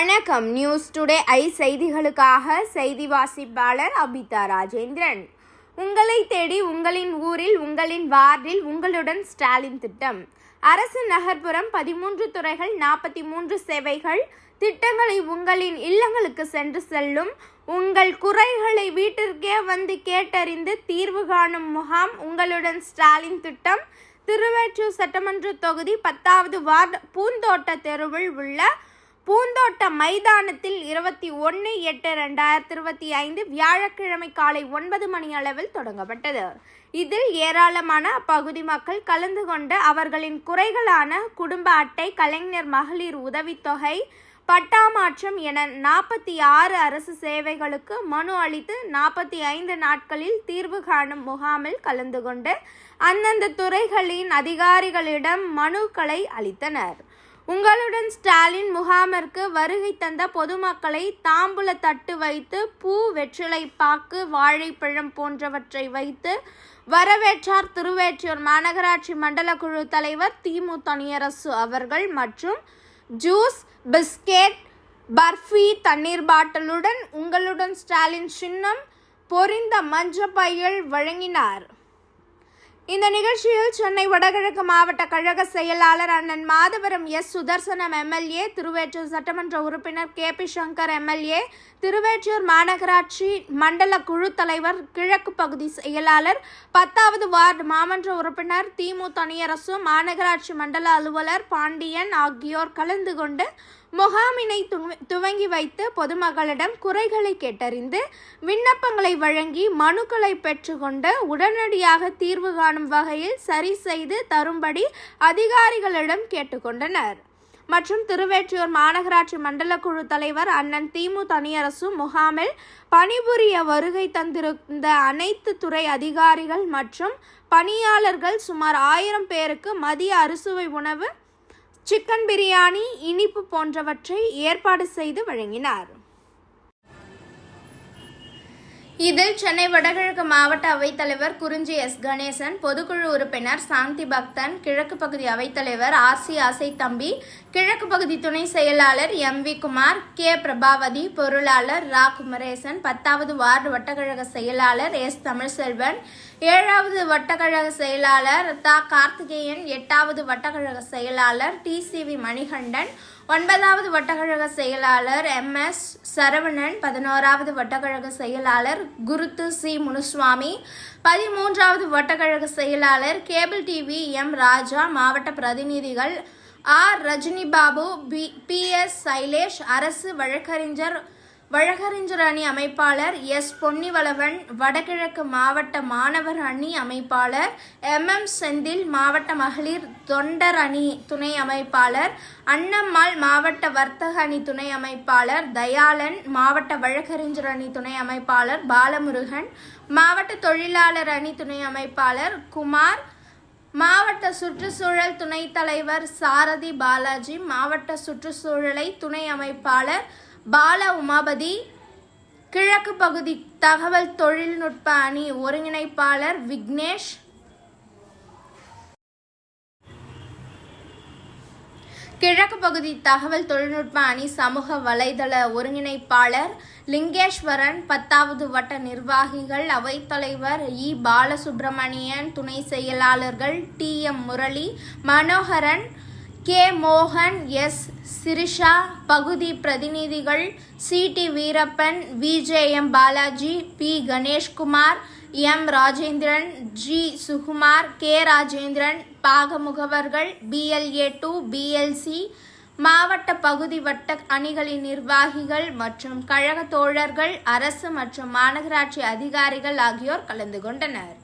வணக்கம். News today I செய்திகளுக்காக செய்தி வாசிப்பாளர் அபிதா ராஜேந்திரன். உங்களை தேடி உங்களின் ஊரில் உங்களின் வார்டில் உங்களுடன் ஸ்டாலின் திட்டம். அரசு நகர்ப்புறம் பதிமூன்று துறைகள் நாற்பத்தி மூன்று சேவைகள். திட்டங்களை உங்களின் இல்லங்களுக்கு சென்று செல்லும். உங்கள் குறைகளை வீட்டிற்கே வந்து கேட்டறிந்து தீர்வு காணும் முகாம் உங்களுடன் ஸ்டாலின் திட்டம். திருவெற்றூர் சட்டமன்ற தொகுதி பத்தாவது வார்டு பூந்தோட்ட தெருவில் உள்ள பூந்தோட்ட மைதானத்தில் இருபத்தி ஒன்று எட்டு ரெண்டாயிரத்தி இருபத்தி ஐந்து வியாழக்கிழமை காலை ஒன்பது மணி அளவில் தொடங்கப்பட்டது. இதில் ஏராளமான அப்பகுதி மக்கள் கலந்து கொண்டு அவர்களின் குறைகளான குடும்ப அட்டை கலைஞர் மகளிர் உதவித்தொகை பட்டா மாற்றம் என நாற்பத்தி ஆறு அரசு சேவைகளுக்கு மனு அளித்து நாற்பத்தி ஐந்து நாட்களில் தீர்வு காணும் முகாமில் கலந்து கொண்டு அந்தந்த துறைகளின் அதிகாரிகளிடம் மனுக்களை அளித்தனர். உங்களுடன் ஸ்டாலின் முகாமிற்கு வருகை தந்த பொதுமக்களை தாம்பூல தட்டு வைத்து பூ வெற்றிலை பாக்கு வாழைப்பழம் போன்றவற்றை வைத்து வரவேற்றார் திருவேற்றியூர் மாநகராட்சி மண்டல குழு தலைவர் திமு தனியரசு அவர்கள் மற்றும் ஜூஸ் பிஸ்கெட் பர்ஃபி தண்ணீர் பாட்டிலுடன் உங்களுடன் ஸ்டாலின் சின்னம் பொரிந்த மஞ்ச பையில் வழங்கினார். இந்த நிகழ்ச்சியில் சென்னை வடகிழக்கு மாவட்ட கழக செயலாளர் அண்ணன் மாதவரம் எஸ் சுதர்சனம் எம்எல்ஏ திருவேற்றூர் சட்டமன்ற உறுப்பினர் K P Sankar MLA Thiruvetrur மாநகராட்சி மண்டல குழு தலைவர் கிழக்கு பகுதி செயலாளர் பத்தாவது வார்டு மாமன்ற உறுப்பினர் திமு தனியரசு மாநகராட்சி மண்டல அலுவலர் பாண்டியன் ஆகியோர் கலந்து கொண்டு முகாமினை துவங்கி வைத்து பொதுமக்களிடம் குறைகளை கேட்டறிந்து விண்ணப்பங்களை வழங்கி மனுக்களை பெற்றுக்கொண்டு உடனடியாக தீர்வு காணும் வகையில் சரி செய்து தரும்படி அதிகாரிகளிடம் கேட்டுக்கொண்டனர். மற்றும் திருவேற்றியூர் மாநகராட்சி மண்டல குழு தலைவர் அண்ணன் திமு தனியரசு முகாமில் பணிபுரிய வருகை தந்திருந்த அனைத்து துறை அதிகாரிகள் மற்றும் பணியாளர்கள் சுமார் ஆயிரம் பேருக்கு மதிய அறுசுவை உணவு சிக்கன் பிரியாணி இனிப்பு போன்றவற்றை ஏற்பாடு செய்து வழங்கினார். இதில் சென்னை வடகிழக்கு மாவட்ட அவைத்தலைவர் குறிஞ்சி எஸ். கணேசன் பொதுக்குழு உறுப்பினர் சாந்தி பக்தன் கிழக்கு பகுதி அவைத்தலைவர் ஆர். சி. ஆசை தம்பி கிழக்கு பகுதி துணை செயலாளர் M. V. Kumar K. Prabhavathi பொருளாளர் ரா. குமரேசன் பத்தாவது வார்டு வட்டக்கழக செயலாளர் எஸ். தமிழ்செல்வன் ஏழாவது வட்டக்கழக செயலாளர் தா கார்த்திகேயன் எட்டாவது வட்டக்கழக செயலாளர் டி சி வி மணிகண்டன் ஒன்பதாவது வட்டக்கழக செயலாளர் எம் எஸ் சரவணன் பதினோராவது வட்டக்கழக செயலாளர் குருத்து சி முனுசுவாமி பதிமூன்றாவது வட்டக்கழக செயலாளர் கேபிள் டிவி எம் ராஜா மாவட்ட பிரதிநிதிகள் R Rajini Babu P P S Sailesh அரசு வழக்கறிஞர் வழக்கறிஞர் அணி அமைப்பாளர் எஸ். பொன்னிவளவன் வடகிழக்கு மாவட்ட மாணவர் அணி அமைப்பாளர் எம். எம். செந்தில் மாவட்ட மகளிர் தொண்டர் அணி துணை அமைப்பாளர் அன்னம்மாள் மாவட்ட வர்த்தக அணி துணை அமைப்பாளர் தயாளன் மாவட்ட வழக்கறிஞர் அணி துணை அமைப்பாளர் பாலமுருகன் மாவட்ட தொழிலாளர் அணி துணை அமைப்பாளர் குமார் மாவட்ட சுற்றுச்சூழல் துணைத் தலைவர் சாரதி பாலாஜி மாவட்ட சுற்றுச்சூழலை துணை அமைப்பாளர் பால உமாபதி கிழக்கு பகுதி தகவல் தொழில்நுட்ப அணி ஒருங்கிணைப்பாளர் விக்னேஷ். கிழக்கு பகுதி தகவல் தொழில்நுட்ப அணி சமூக வலைதள ஒருங்கிணைப்பாளர் லிங்கேஸ்வரன் பத்தாவது வட்ட நிர்வாகிகள் அவைத்தலைவர் இ. பாலசுப்பிரமணியன் துணை செயலாளர்கள் T. M. Murali Manoharan K. மோகன் எஸ். சிரிஷா பகுதி பிரதிநிதிகள் C. T. Veerappan VJM Balaji P. Ganeshkumar M. Rajendran G. Sukumar K. Rajendran பாக முகவர்கள் பிஎல்ஏ டூ பிஎல்சி மாவட்ட பகுதி வட்ட அணிகளின் நிர்வாகிகள் மற்றும் கழக தோழர்கள் அரசு மற்றும் மாநகராட்சி அதிகாரிகள் ஆகியோர் கலந்து கொண்டனர்.